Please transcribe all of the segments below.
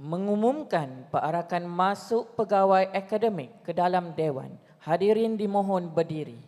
mengumumkan perarakan masuk pegawai akademik ke dalam Dewan. Hadirin dimohon berdiri.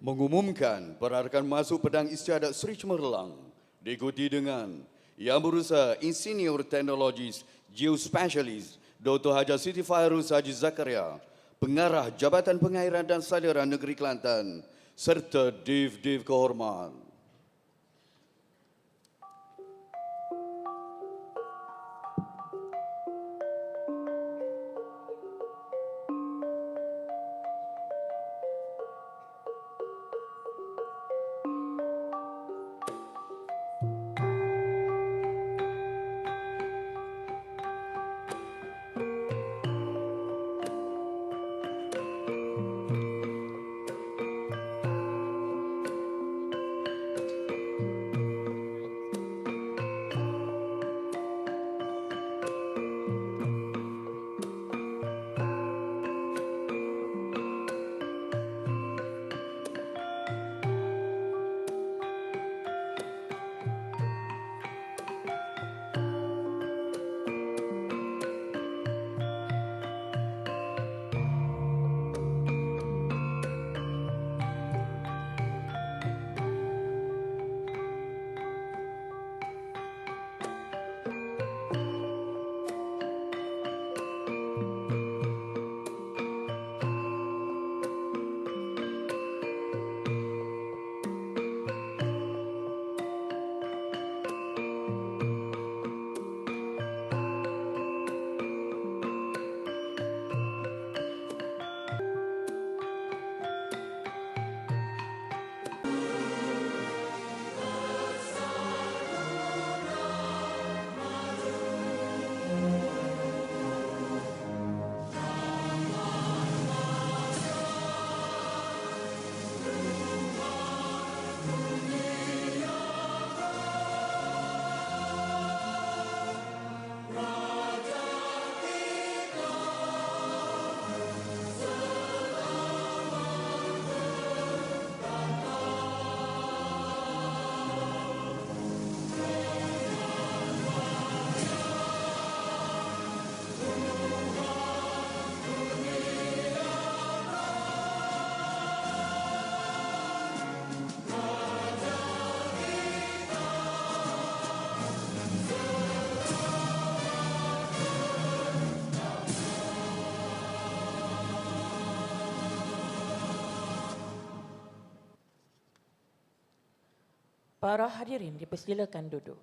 Mengumumkan perarakan masuk pedang istiadat Seri Cemerlang diikuti dengan Yang Berusaha Insinyur Teknologis Geospecialist Dr. Haji Siti Fairuz Haji Zakaria, Pengarah Jabatan Pengairan dan Saliran Negeri Kelantan serta div-div kehormat. Para hadirin dipersilakan duduk.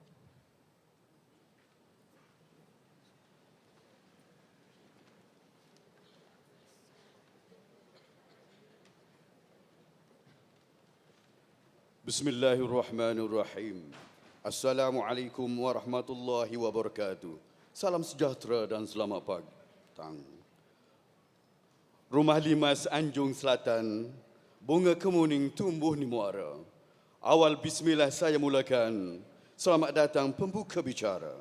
Bismillahirrahmanirrahim. Assalamualaikum warahmatullahi wabarakatuh. Salam sejahtera dan selamat pagi. Rumah Limas Anjung Selatan, bunga kemuning tumbuh di muara. Awal bismillah saya mulakan. Selamat datang pembuka bicara.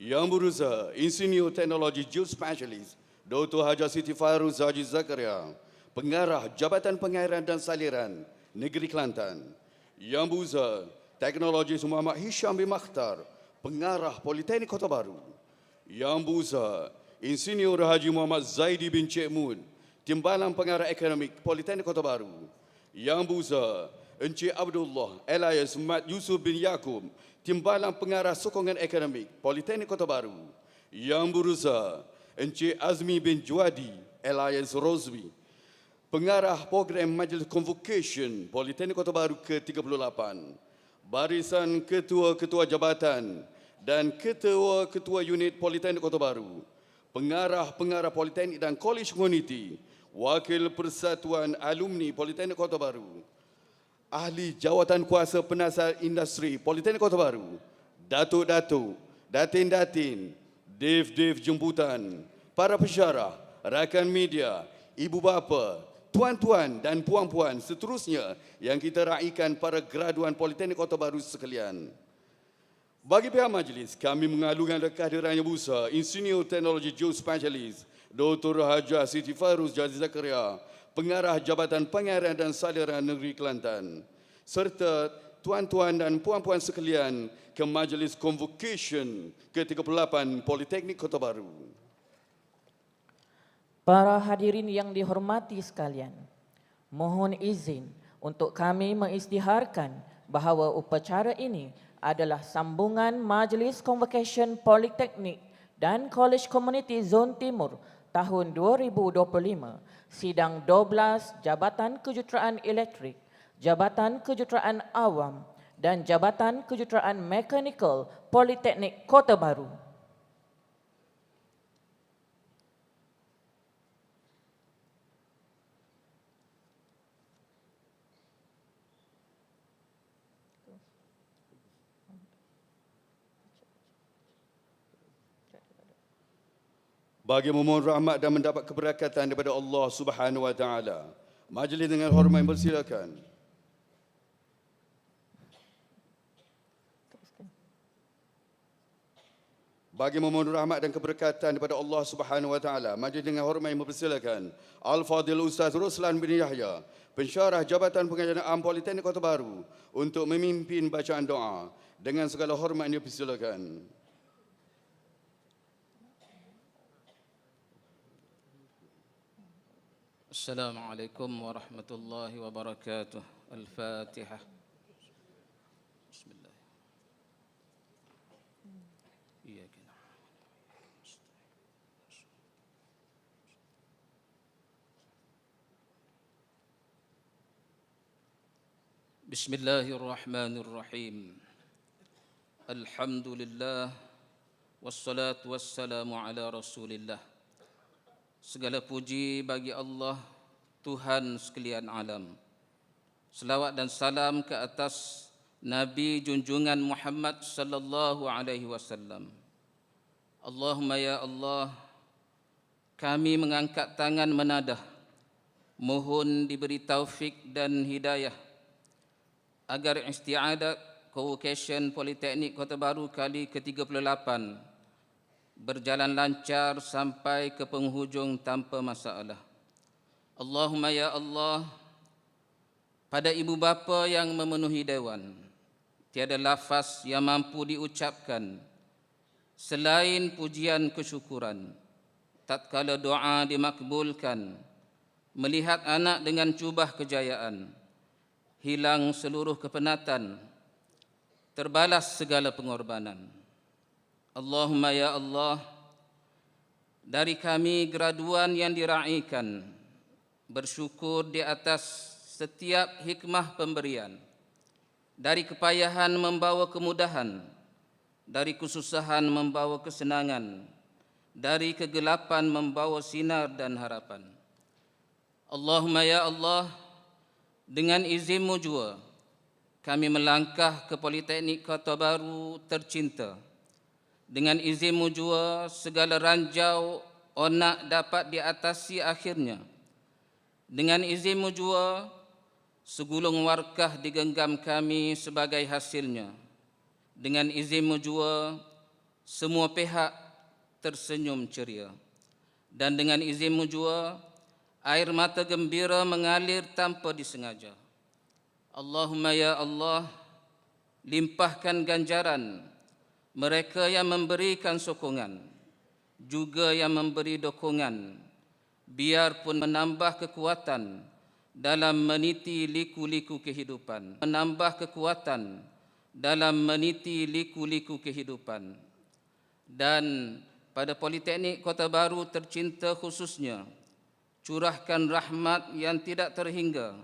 Yang berusaha Insinyur Teknologi Geospecialist Dr. Haji Siti Fairuz Haji Zakaria, Pengarah Jabatan Pengairan dan Saliran Negeri Kelantan. Yang berusaha Teknologis Muhammad Hisham bin Makhtar, Pengarah Politeknik Kota Baru. Yang Besar Insinyur Haji Muhammad Zaidi bin Cik Mun, Timbalan Pengarah Akademik Politeknik Kota Baru. Yang Besar Encik Abdullah Elias Mat Yusuf bin Yaakob, Timbalan Pengarah Sokongan Akademik Politeknik Kota Baru. Yang Berusaha Encik Azmi bin Juadi Elias Rosby, Pengarah Program Majlis Convocation Politeknik Kota Baru ke-38, Barisan Ketua-Ketua Jabatan dan Ketua-Ketua Unit Politeknik Kota Baru, Pengarah-Pengarah Politeknik dan College Community, Wakil Persatuan Alumni Politeknik Kota Baru, Ahli Jawatan Kuasa Penasihat Industri Politeknik Kota Baru, Datuk-Datuk, Datin-Datin, Dev-Dev Jemputan, para pensyarah, rakan media, ibu bapa, tuan-tuan dan puan-puan seterusnya yang kita raikan para graduan Politeknik Kota Baru sekalian. Bagi pihak majlis, kami mengalungkan kehadiran yang besar Insinyur Teknologi Geospatialist Dr. Haji Siti Farus Jazi Zakaria, Pengarah Jabatan Pengairan dan Saliran Negeri Kelantan, serta tuan-tuan dan puan-puan sekalian ke Majlis Convocation ke-38 Politeknik Kota Baru. Para hadirin yang dihormati sekalian, mohon izin untuk kami mengisytiharkan bahawa upacara ini adalah sambungan Majlis Convocation Politeknik dan College Community Zon Timur tahun 2025, sidang 12 Jabatan Kejuruteraan Elektrik, Jabatan Kejuruteraan Awam dan Jabatan Kejuruteraan Mekanikal Politeknik Kota Baru. Bagi memohon rahmat dan mendapat keberkatan daripada Allah Subhanahu wa taala. Majlis dengan hormat bersilakan. Bagi memohon rahmat dan keberkatan daripada Allah Subhanahu wa taala, majlis dengan hormat mempersilakan Al-Fadhil Ustaz Ruslan bin Yahya, pensyarah Jabatan Pengajian Am Politeknik Kota Baru untuk memimpin bacaan doa. Dengan segala hormat ini persilakan. السلام عليكم ورحمة الله وبركاته. الفاتحة. بسم الله. إياك بسم الله الرحمن الرحيم. الحمد لله والصلاة والسلام على رسول الله. Segala puji bagi Allah Tuhan sekalian alam. Selawat dan salam ke atas Nabi junjungan Muhammad sallallahu alaihi wasallam. Allahumma ya Allah kami mengangkat tangan menadah mohon diberi taufik dan hidayah agar istiadat Convocation Politeknik Kota Baru kali ke-38 berjalan lancar sampai ke penghujung tanpa masalah. Allahumma ya Allah, pada ibu bapa yang memenuhi dewan, tiada lafaz yang mampu diucapkan selain pujian kesyukuran. Tatkala doa dimakbulkan, melihat anak dengan cubah kejayaan, hilang seluruh kepenatan, terbalas segala pengorbanan. Allahumma ya Allah dari kami graduan yang diraikan bersyukur di atas setiap hikmah pemberian dari kepayahan membawa kemudahan dari kesusahan membawa kesenangan dari kegelapan membawa sinar dan harapan. Allahumma ya Allah dengan izinmu jua kami melangkah ke Politeknik Kota Baru tercinta dengan izinmu jua segala ranjau onak dapat diatasi akhirnya. Dengan izinmu jua segulung warkah digenggam kami sebagai hasilnya. Dengan izinmu jua semua pihak tersenyum ceria. Dan dengan izinmu jua air mata gembira mengalir tanpa disengaja. Allahumma ya Allah limpahkan ganjaran mereka yang memberikan sokongan juga yang memberi dokongan. Biarpun menambah kekuatan dalam meniti liku-liku kehidupan menambah kekuatan dalam meniti liku-liku kehidupan. Dan pada Politeknik Kota Baru tercinta khususnya curahkan rahmat yang tidak terhingga